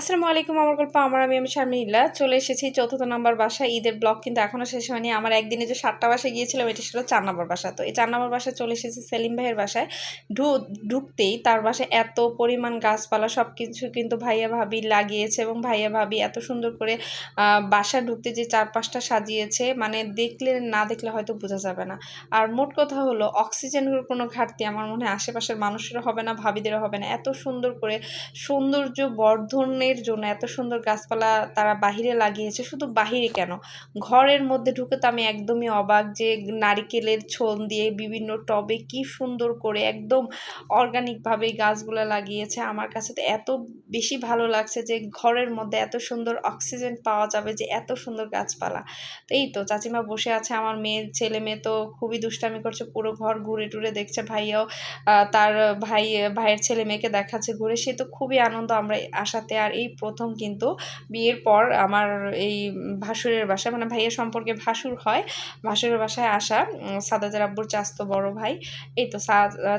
আসসালামু আলাইকুম, আমার গল্প, আমার আমি আমি শারমিল্লা চলে এসেছি চতুর্থ নম্বর বাসা ঈদের ব্লগ কিন্তু এখনও শেষ হয়নি। আমার একদিনে যে সাতটা বাসায় গিয়েছিলাম, এটি ছিল চার নম্বর বাসা। তো এই চার নম্বর বাসায় চলে এসেছি সেলিম ভাইয়ের বাসায়। ঢু, ঢুকতেই তার বাসায় এত পরিমাণ গাছপালা সব কিছু কিন্তু ভাইয়া ভাবি লাগিয়েছে এবং ভাইয়া ভাবি এত সুন্দর করে বাসা ঢুকতে যে চারপাশটা সাজিয়েছে মানে দেখলে না দেখলে হয়তো বোঝা যাবে না। আর মোট কথা হলো অক্সিজেনের কোনো ঘাটতি আমার মনে হয় আশেপাশের মানুষেরও হবে না, ভাবিদেরও হবে না। এত সুন্দর করে সৌন্দর্য বর্ধনের ঘরের জন্য এত সুন্দর গাছপালা তারা বাহিরে লাগিয়েছে, শুধু বাহিরে কেন? ঘরের মধ্যে ঢুকে তো আমি একদমই অবাক যে নারিকেলের ছোল দিয়ে বিভিন্ন টবে কি সুন্দর করে একদম অর্গানিকভাবে গাছগুলো লাগিয়েছে। আমার কাছে তো এত বেশি ভালো লাগছে যে ঘরের মধ্যে এত সুন্দর অক্সিজেন পাওয়া যাবে যে এত সুন্দর গাছপালা। তো এই তো চাচিমা বসে আছে, আমার মেয়ের ছেলে মেয়ে তো খুবই দুষ্টামি করছে, পুরো ঘর ঘুরে টুরে দেখছে ভাইয়াও তার ভাই, ভাইয়ের ছেলে মেয়েকে দেখাচ্ছে ঘুরে, সে তো খুবই আনন্দ, আমরা আসাতে আর এই প্রথম কিন্তু বিয়ের পর আমার এই ভাসুরের বাসায় মানে ভাইয়ের সম্পর্কে ভাসুর হয়। ভাসুরের বাসায় আসা সাদাজার আব্বুর চাস্তো বড় ভাই। এই তো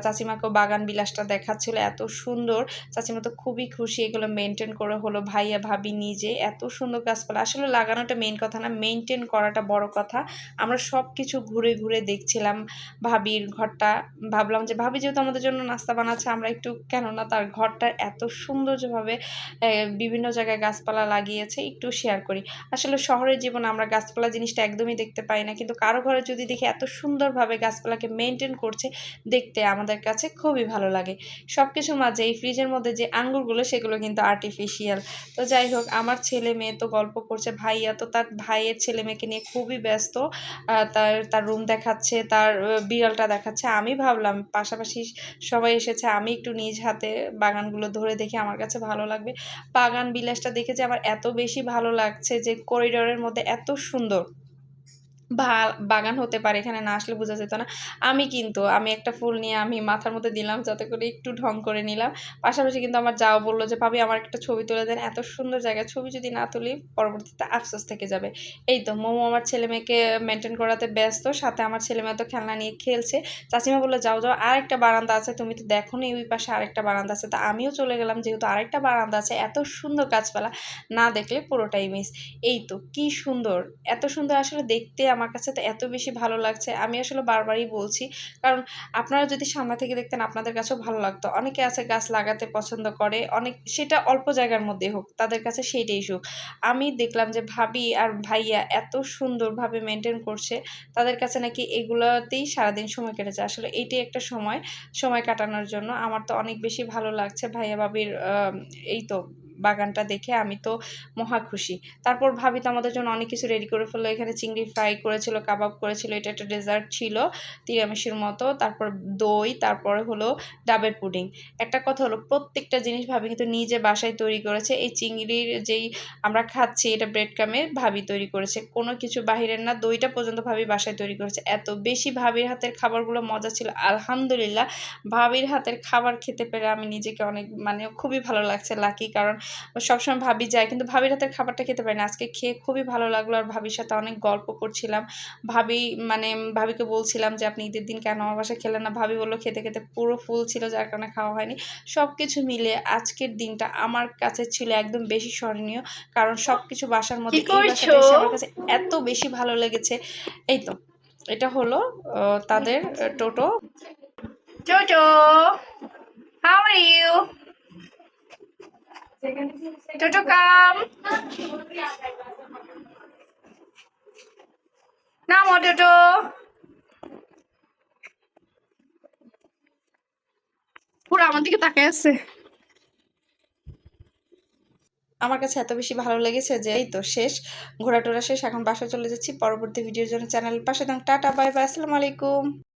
চাচিমাকেও বাগান বিলাসটা দেখাচ্ছিল, এত সুন্দর। চাচিমা তো খুবই খুশি, এগুলো মেনটেন করে হলো ভাইয়া, ভাবি নিজে। এত সুন্দর গাছপালা। আসলে লাগানোটা মেন কথা না মেনটেন করাটা বড় কথা। আমরা সব কিছু ঘুরে ঘুরে দেখছিলাম ভাবির ঘরটা। ভাবলাম যে, ভাবি যেহেতু আমাদের জন্য নাস্তা বানাচ্ছে, আমরা একটু, কেননা তার ঘরটা এত সৌন্দর্যভাবে বিভিন্ন জায়গায় গাছপালা লাগিয়েছে, একটু শেয়ার করি। আসলে শহরের জীবনে আমরা গাছপালা জিনিসটা একদমই দেখতে পাই না, কিন্তু কারও ঘরে যদি দেখি এত সুন্দরভাবে গাছপালাকে মেনটেন করছে, দেখতে আমাদের কাছে খুবই ভালো লাগে। সব কিছুর মাঝে এই ফ্রিজের মধ্যে যে আঙ্গুরগুলো, সেগুলো কিন্তু আর্টিফিশিয়াল তো যাই হোক, আমার ছেলে মেয়ে তো গল্প করছে, ভাইয়া তো তার ভাইয়ের ছেলে মেয়েকে নিয়ে খুবই ব্যস্ত। তার তার রুম দেখাচ্ছে, তার বিড়ালটা দেখাচ্ছে। আমি ভাবলাম, পাশাপাশি সবাই এসেছে, আমি একটু নিজ হাতে বাগানগুলো ধরে দেখে, আমার কাছে ভালো লাগবে। বাগান বিলাসটা দেখে যে আমার এত বেশি ভালো লাগছে যে করিডোরের মধ্যে এত সুন্দর। বাগান হতে পারে, এখানে না আসলে বোঝা যেত না। আমি কিন্তু, আমি একটা ফুল নিয়ে আমি মাথার মধ্যে দিলাম, যাতে করে একটু ঢং করে নিলাম। পাশাপাশি কিন্তু আমার যাও বলল যে, ভাবি, আমার একটা ছবি তুলে দেন, এত সুন্দর জায়গায় ছবি যদি না তুলি, পরবর্তীতে আফসোস থেকে যাবে। এই তো, মোমো আমার ছেলে মেয়েকে মেনটেন করাতে ব্যস্ত, সাথে আমার ছেলে মেয়ে তো খেলনা নিয়ে খেলছে। চাচিমা বলল, যাও যাও, আরেকটা বারান্দা আছে, তুমি তো দেখো নি ওই পাশে আরেকটা বারান্দা আছে। তা আমিও চলে গেলাম, যেহেতু আরেকটা বারান্দা আছে, এত সুন্দর গাছপালা, না দেখলে পুরোটাই মিস এই তো, কি সুন্দর, এত সুন্দর আসলে দেখতে আমার কাছে তো এত বেশি ভালো লাগছে। আমি আসলে বারবারই বলছি, কারণ আপনারা যদি সামনে থেকে দেখতেন আপনাদের কাছেও ভালো লাগতো। অনেকে আছে গাছ লাগাতে পছন্দ করে, অনেক, সেটা অল্প জায়গার মধ্যে হোক, তাদের কাছে সেইটাই সুখ। আমি দেখলাম যে ভাবি আর ভাইয়া এত সুন্দরভাবে মেনটেন করছে, তাদের কাছে নাকি এগুলোতেই সারাদিন সময় কেটেছে। আসলে এইটাই একটা সময় সময় কাটানোর জন্য। আমার তো অনেক বেশি ভালো লাগছে ভাইয়া, ভাবির এই তো বাগানটা দেখে আমি তো মহা খুশি। তারপর ভাবি তো আমাদের জন্য অনেক কিছু রেডি করে ফেলল। এখানে চিংড়ি ফ্রাই করেছিল, কাবাব করেছিল, এটা একটা ডেজার্ট ছিল তিরামিসির মতো। তারপর দই, তারপরে হলো ডাবের পুডিং। একটা কথা হলো, প্রত্যেকটা জিনিস ভাবি কিন্তু নিজে বাসায় তৈরি করেছে। এই চিংড়ির যেই আমরা খাচ্ছি, এটা ব্রেড কামে ভাবি তৈরি করেছে। কোনো কিছু বাহিরের না, দইটা পর্যন্ত ভাবি বাসায় তৈরি করেছে। এত বেশি ভাবির হাতের খাবারগুলো মজা ছিল, আলহামদুলিল্লাহ। ভাবির হাতের খাবার খেতে পেরে আমি নিজেকে অনেক মানে খুবই ভালো লাগছে লাকি কারণ সবসময় ভাবি যায় কিন্তু ভাবির হাতের খাবারটা খেতে পারি না। আজকে খেয়ে খুবই ভালো লাগল আর ভাবির সাথে অনেক গল্প করছিলাম। ভাবি মানে ভাবিকে বলছিলাম যে আপনি ঈদের দিন কেন আমার বাসায় খেলেন না? ভাবি বলল খেতে খেতে পুরো ফুল ছিল যার কারণে খাওয়া হয়নি। সব কিছু মিলে আজকের দিনটা আমার কাছে ছিল একদম বেশি স্মরণীয় কারণ সব কিছু বাসার মধ্যে আমার কাছে এত বেশি ভালো লেগেছে। এই তো এটা হলো তাদের টোটো। টোটো হাউ আর ইউ Come. নামো পুরো আমার দিকে তাকায় আছে। আমার কাছে এত বেশি ভালো লেগেছে যে এই তো শেষ ঘোরা টোরা শেষ, এখন বাসায় চলে যাচ্ছি। পরবর্তী ভিডিওর জন্য চ্যানেলের পাশে টাটা, বাই বাই, আসসালামু আলাইকুম।